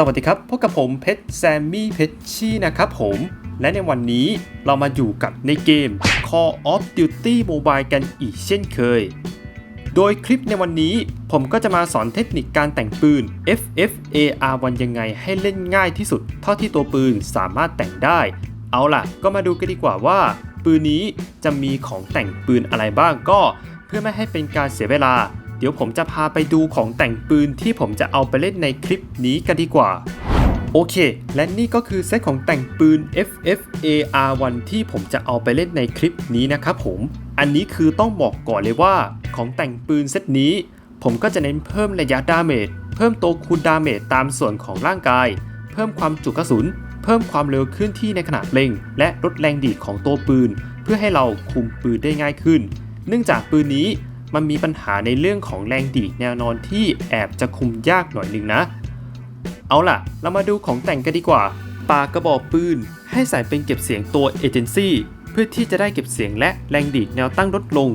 สวัสดีครับ พบกับผมเพชรแซมมี่เพชรชี่นะครับผม และในวันนี้เรามาอยู่กับในเกม Call of Duty Mobile กันอีกเช่นเคย โดยคลิปในวันนี้ผมก็จะมาสอนเทคนิคการแต่งปืน FFAR1 ยังไงให้เล่นง่ายที่สุด เท่าที่ตัวปืนสามารถแต่งได้ เอาล่ะ ก็มาดูกันดีกว่าว่า ปืนนี้จะมีของแต่งปืนอะไรบ้างก็ เพื่อไม่ให้เป็นการเสียเวลา เดี๋ยวผมจะพาไปดูของแต่งปืนที่ผมจะเอาไปเล่นในคลิปนี้กันดีกว่า โอเค และนี่ก็คือเซตของแต่งปืน FFAR1 ที่ผมจะเอาไปเล่นในคลิปนี้นะครับผม อันนี้คือต้องบอกก่อนเลยว่า ของแต่งปืนเซตนี้ ผมก็จะเน้นเพิ่มระยะดาเมจ เพิ่มตัวคูณดาเมจตามส่วนของร่างกาย เพิ่มความจุกระสุน เพิ่มความเร็วเคลื่อนที่ในขณะเล็ง และลดแรงดีดของตัวปืน เพื่อให้เราคุมปืนได้ง่ายขึ้น เนื่องจากปืนนี้ มันมีปัญหาในเรื่องของแรงดีดแนวนอนที่แอบจะคุมยากหน่อยหนึงนะ เอาล่ะ เรามาดูของแต่งกันดีกว่า ปากกระบอกปืน ให้ใส่เป็นเก็บเสียงตัวเอเจนซี่เพื่อที่จะได้เก็บเสียงและแรงดีดแนวตั้งลดลง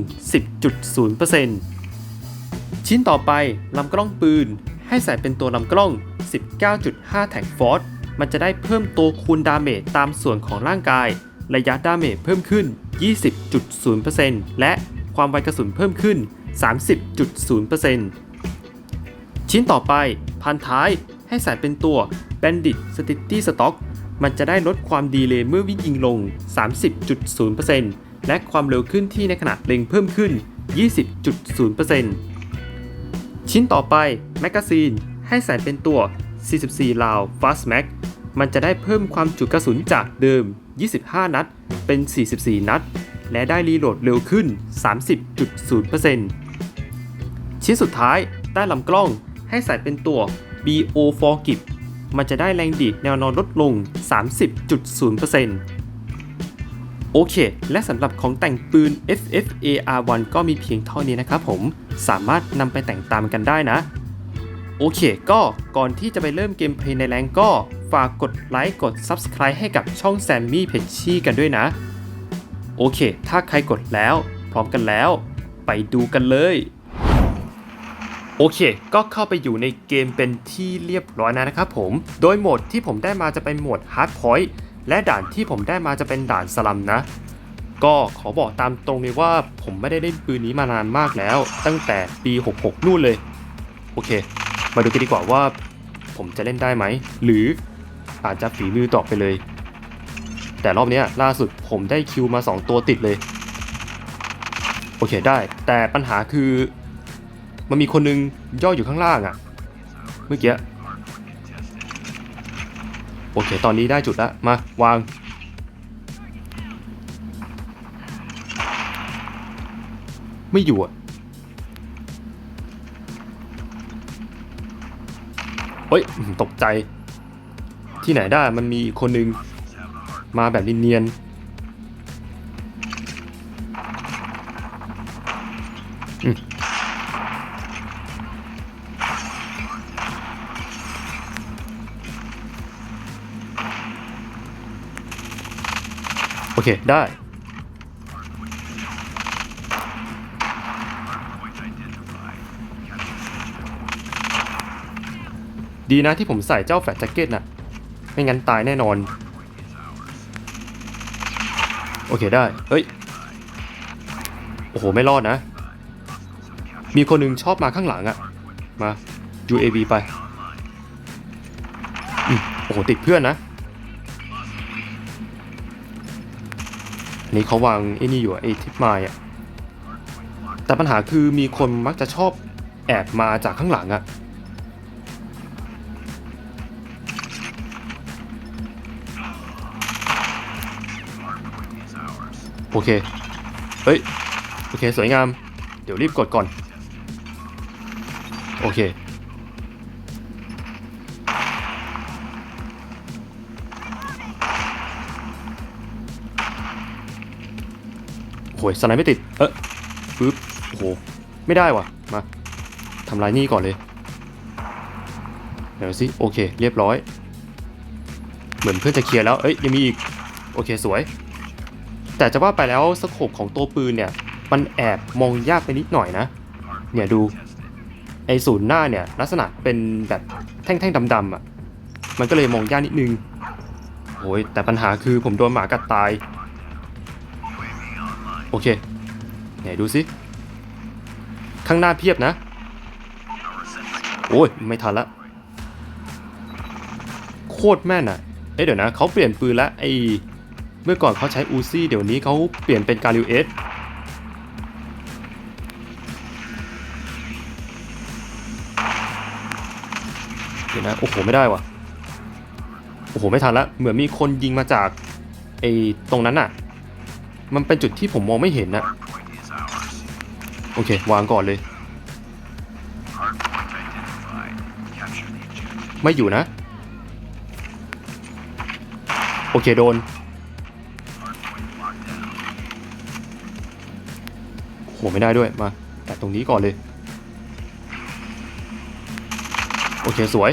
10.0%ชิ้นต่อไปลำกล้องปืน ให้ใส่เป็นตัวลำกล้อง 19.5 แท็กฟอร์มันจะได้เพิ่มตัวคูณดาเมจตามส่วนของร่างกาย ระยะดาเมจเพิ่มขึ้น 20.0%และ ความไวกระสุนเพิ่มขึ้น 30.0%ชิ้นต่อไปพันท้ายให้ใส่เป็นตัว Bandit Steady Stock มันจะได้ลดความดีเลย์เมื่อวิ่งยิงลง 30.0%และความเร็วขึ้นที่ในขณะเล็งเพิ่มขึ้น 20.0%ชิ้นต่อไปแมกกาซีนให้ใส่เป็นตัว 44 ลาว Fast Mag มันจะได้เพิ่มความจุกระสุนจากเดิม 25 นัด เป็น 44 นัด และได้รีโหลดเร็วขึ้น 30.0%ชิ้นสุดท้ายใต้ลำกล้องให้ใส่เป็นตัว BO4 กิบมันจะได้แรงดีดแนวนอนลดลง 30.0%โอเค และสำหรับของแต่งปืน FFAR1 ก็มีเพียงเท่านี้นะครับผม สามารถนำไปแต่งตามกันได้นะ โอเค ก็ก่อนที่จะไปเริ่มเกมเพลย์ในแรงก็ ฝากกดไลค์กด Subscribe ให้กับช่องแซมมี่เพชชี่กันด้วยนะ โอเค ถ้าใครกดแล้ว พร้อมกันแล้ว ไปดูกันเลย โอเค ก็เข้าไปอยู่ในเกมเป็นที่เรียบร้อยแล้วนะครับผม โดยโหมดที่ผมได้มาจะเป็นโหมด Hard Point และด่านที่ผมได้มาจะเป็นด่านสลัมนะ ก็ขอบอกตามตรงเลยว่าผมไม่ได้เล่นปืนนี้มานานมากแล้ว ตั้งแต่ปี 66 นู่นเลย โอเค มาดูกันดีกว่าว่า ผมจะเล่นได้ไหม หรืออาจจะฝีมือต่อไปเลย แต่รอบนี้ล่าสุดผมได้คิวมา 2 ตัวติดเลย โอเคได้ แต่ปัญหาคือ มันมีคนนึงย่ออยู่ข้างล่างอะ่ะ เมื่อกี้ โอเค ตอนนี้ได้จุดล้วมาวาง ไม่อยู่อะเฮ้ย ตกใจ ที่ไหนได้มันมีคนนึง มาแบบเนียนโอเค ได้ ดีนะที่ผมใส่เจ้าแฟลตแจ็คเก็ตน่ะไม่งั้นตายแน่นอน โอเคได้ เฮ้ย โอ้โห ไม่รอดนะ มีคนหนึงชอบมาข้างหลังอะมา UAV ไปอืมโอ้โห ติดเพื่อนนะอันนี้เขาวางไอ้นี่อยู่อะไอ้ทิปไมล์อะแต่ปัญหาคือมีคนมักจะชอบแอบมาจากข้างหลังอะ โอเค เฮ้ย โอเค สวยงาม เดี๋ยวรีบกดก่อน โอเค โอ้ยสไนด์ไม่ติด เอ๊ะปึ๊บโอ้โห ไม่ได้ว่ะ มา ทำลายนี่ก่อนเลย เดี๋ยวสิ โอเค เรียบร้อย เหมือนเพื่อนจะเคลียร์แล้ว เอ้ย ยังมีอีก โอเค สวย แต่จะว่าไปแล้วสโคปของตัวปืนเนี่ย มันแอบมองยากไปนิดหน่อยนะ เนี่ยดู ไอศูนย์หน้าเนี่ยลักษณะเป็นแบบแท่งๆดำๆอะ มันก็เลยมองยากนิดนึงโอ้ยแต่ปัญหาคือผมโดนหมากัดตาย โอเค ไหนดูสิ ข้างหน้าเพียบนะ โอ้ย ไม่ทันละ โคตรแม่นอะเอ๊ะเดี๋ยวนะ เขาเปลี่ยนปืนละไอ เมื่อก่อนเขาใช้อูซี่เดี๋ยวนี้เขาเปลี่ยนเป็นการิวเอสเดี๋ยวนะโอ้โหไม่ได้ว่ะโอ้โหไม่ทันละเหมือนมีคนยิงมาจากไอ้ตรงนั้นอะมันเป็นจุดที่ผมมองไม่เห็นนะโอเควางก่อนเลย ไม่อยู่นะ โอเคโดน โหไม่ได้ด้วยมาแต่ตรงนี้ก่อนเลย โอเคสวย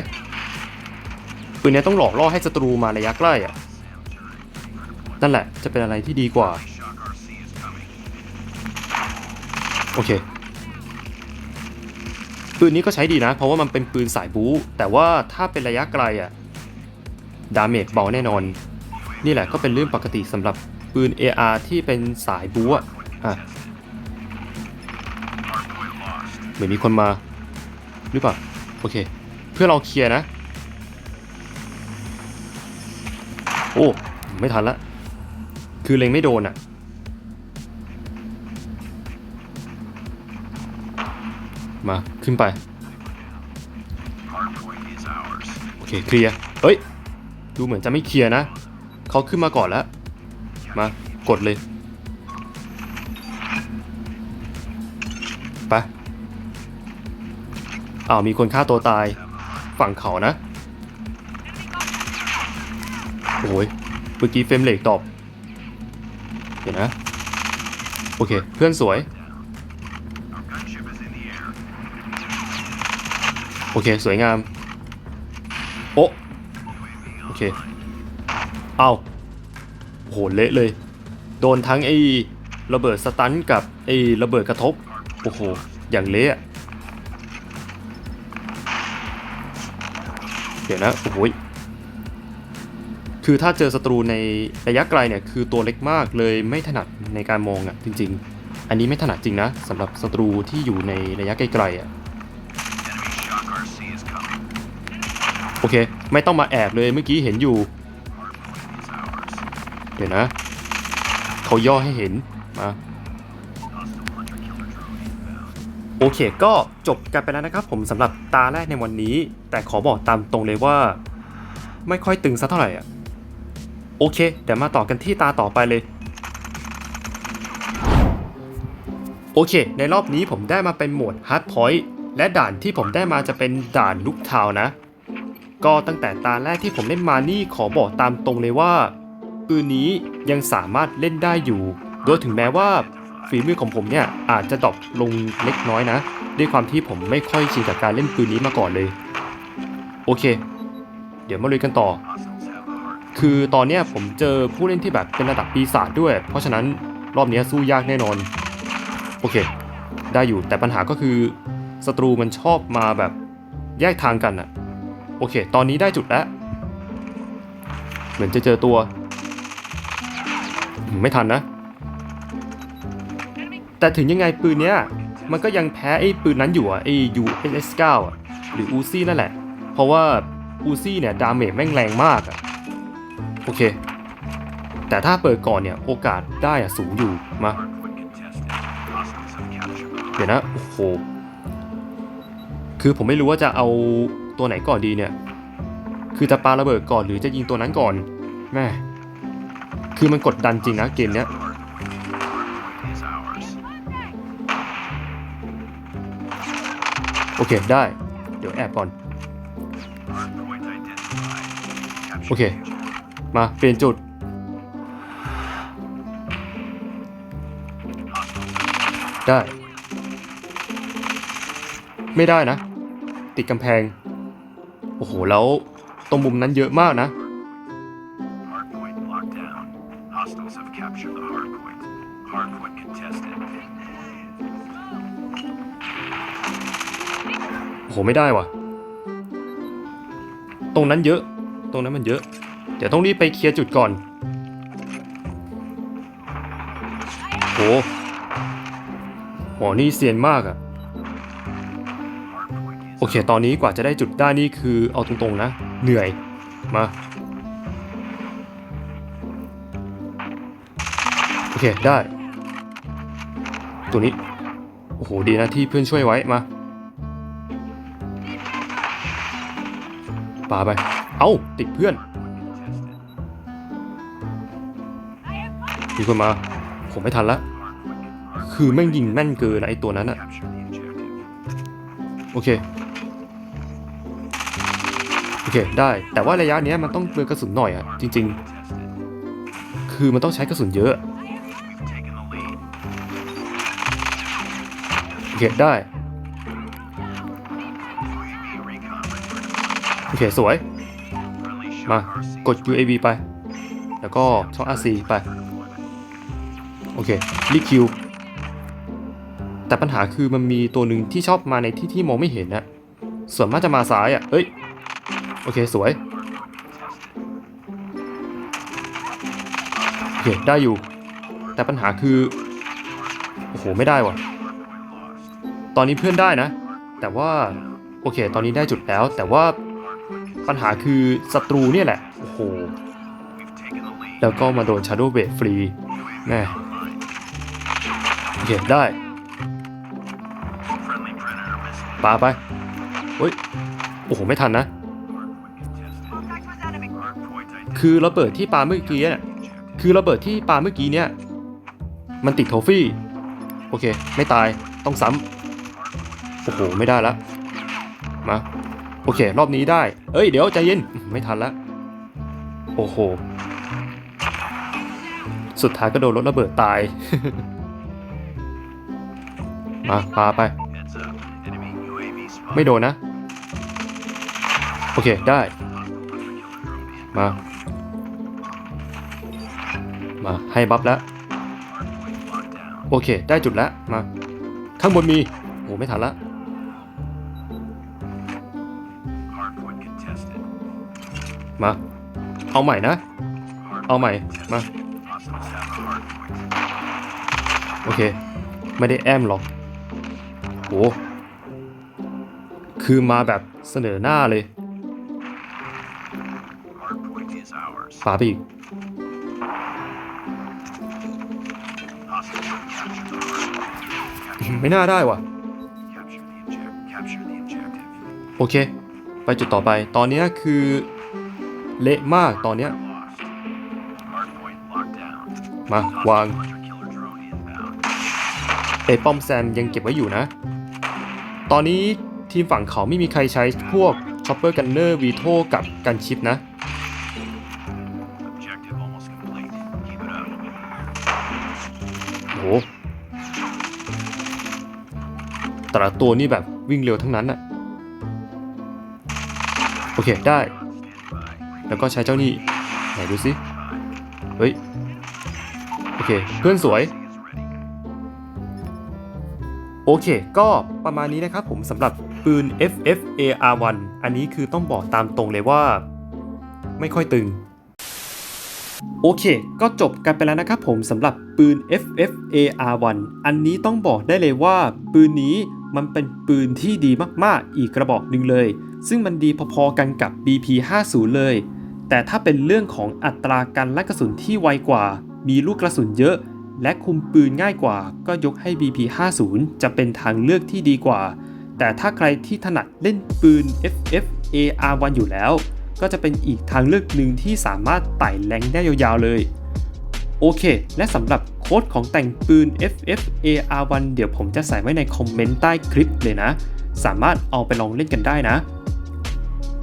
ปืนนี้ต้องหลอกล่อให้ศัตรูมาระยะใกล้อะนั่นแหละจะเป็นอะไรที่ดีกว่า โอเค ปืนนี้ก็ใช้ดีนะ เพราะว่ามันเป็นปืนสายบู๊แต่ว่าถ้าเป็นระยะไกลอะดาเมจเบาแน่นอน นี่แหละก็เป็นเรื่องปกติสำหรับปืน AR ที่เป็นสายบู๊อะ มือนมีคนมา หรือเปล่า โอเค เพื่อเราเคลียร์นะ โอ้ ไม่ทันละ คือเล็งไม่โดนอะมาขึ้นไป โอเค เคลียร์ เฮ้ย ดูเหมือนจะไม่เคลียร์นะ เขาขึ้นมาก่อนแล้ว มากดเลย อ้าวมีคนฆ่าตัวตาย ฝั่งเขานะโอ้ยเมื่อกี้เฟมเลกตอบเดี๋ยวนะ โอเค เพื่อนสวย โอเค สวยงาม โอะโอเค เอาโหเละเลย โดนทั้งไอ้ระเบิดสตันกับไอ้ระเบิดกระทบ โอ้โห อย่างเละ ดี๋ยวนะโอ้โหยคือถ้าเจอศัตรูในระยะไกลเนี่ยคือตัวเล็กมากเลยไม่ถนัดในการมองอะ่ะจริง ๆ อันนี้ไม่ถนัดจริงนะสำหรับศัตรูที่อยู่ในระยะไกลๆอะโอเค ไม่ต้องมาแอบเลยเมื่อกี้เห็นอยู่ เดี๋ยวนะ เขาย่อให้เห็นมา โอเคก็จบกันไปแล้วนะครับผมสำหรับตาแรกในวันนี้ แต่ขอบอกตามตรงเลยว่า ไม่ค่อยตึงสักเท่าไหร่อะโอเค เดี๋ยวมาต่อกันที่ตาต่อไปเลย โอเค ในรอบนี้ผมได้มาเป็นโหมด Hard Point และด่านที่ผมได้มาจะเป็นด่านลุกทาวนะ ก็ตั้งแต่ตาแรกที่ผมเล่นมานี่ขอบอกตามตรงเลยว่าปืนนี้ยังสามารถเล่นได้อยู่ โดยถึงแม้ว่า ฝีมือของผมเนี่ยอาจจะดรอปลงเล็กน้อยนะ ด้วยความที่ผมไม่ค่อยชินกับการเล่นปืนนี้มาก่อนเลย โอเค เดี๋ยวมาลุยกันต่อ คือตอนเนี้ยผมเจอผู้เล่นที่แบบเป็นระดับปีศาจด้วย เพราะฉะนั้นรอบนี้สู้ยากแน่นอน โอเค ได้อยู่แต่ปัญหาก็คือศัตรูมันชอบมาแบบแยกทางกันอะโอเค ตอนนี้ได้จุดแล้ว เหมือนจะเจอตัว ไม่ทันนะ แต่ถึงยังไงปืนเนี้ยมันก็ยังแพ้ไอ้ปืนนั้นอยู่อะไอ้ USS9 อะหรืออูซี่นั่นแหละ เพราะว่าอูซี่เนี่ยดาเมจแม่งแรงมากอะโอเค แต่ถ้าเปิดก่อนเนี่ยโอกาสได้อะสูงอยู่มาเดี๋ยวนะโอ้โหคือผมไม่รู้ว่าจะเอาตัวไหนก่อนดีเนี่ย คือจะปาระเบิดก่อนหรือจะยิงตัวนั้นก่อนแม่คือมันกดดันจริงนะเกมเนี้ย โอเค ได้ เดี๋ยวแอบก่อน โอเค มาเปลี่ยนจุด ได้ ไม่ได้นะ ติดกำแพง โอ้โห แล้วตรงมุมนั้นเยอะมากนะ โหไม่ได้ว่ะ ตรงนั้นเยอะ ตรงนั้นมันเยอะ เดี๋ยวต้องรีบไปเคลียร์จุดก่อน โหโหนี่เซียนมากอะโอเค ตอนนี้กว่าจะได้จุดได้นี่คือเอาตรงๆนะ เหนื่อย มา โอเค ได้ ตัวนี้ โอ้โห ดีนะที่เพื่อนช่วยไว้ มา ปาไป เอ้าติดเพื่อน มีคนมา ผมไม่ทันละ คือแม่งยิงแม่นเกินนะไอตัวนั้นอะโอเค โอเค ได้ แต่ว่าระยะเนี้ยมันต้องเปลืองกระสุนหน่อยอะจริง ๆ คือมันต้องใช้กระสุนเยอะ โอเค ได้ โอเค สวย มากด UAV ไป แล้วก็ช่อง RC ไป โอเครีคิว แต่ปัญหาคือมันมีตัวหนึ่งที่ชอบมาในที่ที่มองไม่เห็นนะส่วนมากจะมาซ้ายอะเอ้ย โอเค สวย โอเค ได้อยู่ แต่ปัญหาคือ โอ้โห ไม่ได้ว่ะ ตอนนี้เพื่อนได้นะ แต่ว่า โอเค ตอนนี้ได้จุดแล้ว แต่ว่า ปัญหาคือศัตรูเนี่ยแหละ โอ้โห แล้วก็มาโดน Shadow b a d ฟรีแม่โอเคได้ปาไปเฮ้ย โอ้โห ไม่ทันนะ คือระเบิดที่ปาเมื่อกี้เนี่ยคือระเบิดที่ปาเมื่อกี้เนี่ย มันติดโทฟี่ โอเค ไม่ตาย ต้องซ้ำโอ้โห ไม่ได้ละ มา อเค รอบนี้ได้ เอ้ย เดี๋ยวใจเย็น ไม่ทันละ โอ้โห สุดท้ายก็โดนรถระเบิดตาย มาปาไป ไม่โดนนะ โอเค ได้ มา มาให้บัฟแล้ว โอเค ได้จุดแล้ว มา ข้างบนมี โอ้ไม่ทันละ มา เอาใหม่นะ เอาใหม่ มา โอเค ไม่ได้แอมหรอกโหคือมาแบบเสนอหน้าเลยฝาไปอีกไม่น่าได้วะโอเค ไปจุดต่อไป ตอนนี้คือ เละมากตอนเนี้ยมาวางไอ้ป้อมแซมยังเก็บไว้อยู่นะ ตอนนี้ทีมฝั่งเขาไม่มีใครใช้พวกช็อปเปอร์กันเนอร์วีโทกับกันชิปนะ โห แต่ละตัวนี่แบบวิ่งเร็วทั้งนั้นอะโอเค ได้ แล้วก็ใช้เจ้านี่ไหนดูสิเฮ้ยโอเคเพื่อนสวยโอเค ก็ประมาณนี้นะครับผมสำหรับปืน FFAR1 อันนี้คือต้องบอกตามตรงเลยว่า ไม่ค่อยตึง โอเค ก็จบกันไปแล้วนะครับผมสำหรับปืน FFAR1 อันนี้ต้องบอกได้เลยว่า ปืนนี้มันเป็นปืนที่ดีมากๆ อีกกระบอกหนึ่งเลย ซึ่งมันดีพอๆกันกับ BP50 เลย แต่ถ้าเป็นเรื่องของอัตราการลั่นกระสุนที่ไวกว่า มีลูกกระสุนเยอะ และคุมปืนง่ายกว่า ก็ยกให้ BP50 จะเป็นทางเลือกที่ดีกว่า แต่ถ้าใครที่ถนัดเล่นปืน FFAR1 อยู่แล้ว ก็จะเป็นอีกทางเลือกหนึ่งที่สามารถไต่แรงได้ยาวๆเลยโอเค และสำหรับโค้ดของแต่งปืน FFAR1 เดี๋ยวผมจะใส่ไว้ในคอมเมนต์ใต้คลิปเลยนะ สามารถเอาไปลองเล่นกันได้นะ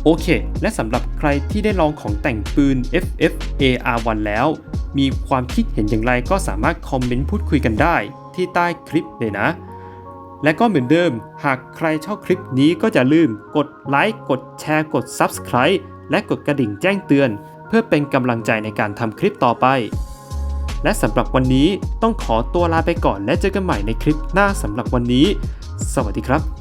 โอเค และสำหรับใครที่ได้ลองของแต่งปืน FFAR1 แล้ว มีความคิดเห็นอย่างไรก็สามารถคอมเมนต์พูดคุยกันได้ที่ใต้คลิปเลยนะ และก็เหมือนเดิม หากใครชอบคลิปนี้ก็อย่าลืมกดไลค์ กดแชร์ กด Subscribe และกดกระดิ่งแจ้งเตือน เพื่อเป็นกำลังใจในการทำคลิปต่อไป และสำหรับวันนี้ต้องขอตัวลาไปก่อนและเจอกันใหม่ในคลิปหน้าสำหรับวันนี้ สวัสดีครับ